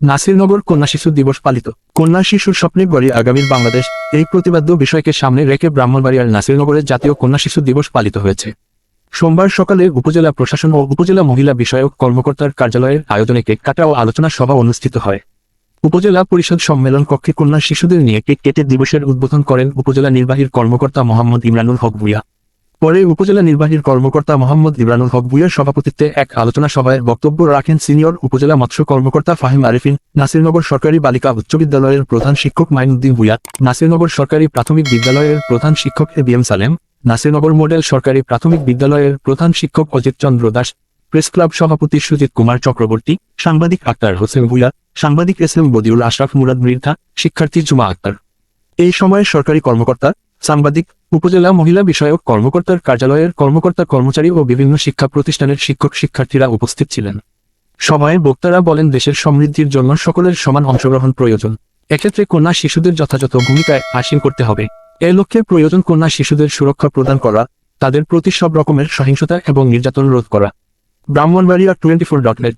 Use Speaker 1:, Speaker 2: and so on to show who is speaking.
Speaker 1: নাসিরনগর কন্যা শিশু দিবস পালিত। কন্যা শিশুর স্বপ্নের বাড়ি আগামীর বাংলাদেশ, এই প্রতিবাদ্য বিষয়কে সামনে রেখে ব্রাহ্মণবাড়িয়ার নাসিরনগরে জাতীয় কন্যা শিশু দিবস পালিত হয়েছে। সোমবার সকালে উপজেলা প্রশাসন ও উপজেলা মহিলা বিষয়ক কর্মকর্তার কার্যালয়ের আয়োজনে কেক কাটা ও আলোচনা সভা অনুষ্ঠিত হয়। উপজেলা পরিষদ সম্মেলন কক্ষে কন্যা শিশুদের নিয়ে কেক কেটে দিবসের উদ্বোধন করেন উপজেলা নির্বাহীর কর্মকর্তা মোহাম্মদ ইমরানুল হক ভুইয়া। পরে উপজেলা নির্বাহীর কর্মকর্তা মোহাম্মদ ইমরানুল হক ভুইয়ার সভাপতিত্বে এক আলোচনা সভায় বক্তব্য রাখেন সিনিয়র উপজেলা মৎস্য কর্মকর্তা ফাহিম আরিফিন, নাসিরনগর সরকারি বালিকা উচ্চ বিদ্যালয়ের প্রধান শিক্ষক মাইনুদ্দিন ভুইয়া, নাসিরনগর সরকারি প্রাথমিক বিদ্যালয়ের প্রধান শিক্ষক A B M Salem, Nasirnagar model সরকারি প্রাথমিক বিদ্যালয়ের প্রধান শিক্ষক অজিত চন্দ্র দাস, প্রেস ক্লাব সভাপতি সুজিত কুমার চক্রবর্তী, সাংবাদিক আক্তার হোসেন ভুইয়া, সাংবাদিক এস এম বদিউল আশরাফ মুরাদ মৃধা শিক্ষার্থী জুমা আক্তার। এই সময় সরকারি কর্মকর্তা সাংবাদিক, উপজেলা মহিলা বিষয়ক কর্মকর্তার কার্যালয়ের কর্মকর্তা কর্মচারী ও বিভিন্ন শিক্ষা প্রতিষ্ঠানের শিক্ষক শিক্ষার্থীরা উপস্থিত ছিলেন। সভায় বক্তারা বলেন, দেশের সমৃদ্ধির জন্য সকলের সমান অংশগ্রহণ প্রয়োজন। এক্ষেত্রে কন্যা শিশুদের যথাযথ ভূমিকায় আসীন করতে হবে। এ লক্ষ্যে প্রয়োজন কন্যা শিশুদের সুরক্ষা প্রদান করা, তাদের প্রতি সব রকমের সহিংসতা এবং নির্যাতন রোধ করা। Brahmanbaria twenty four dot net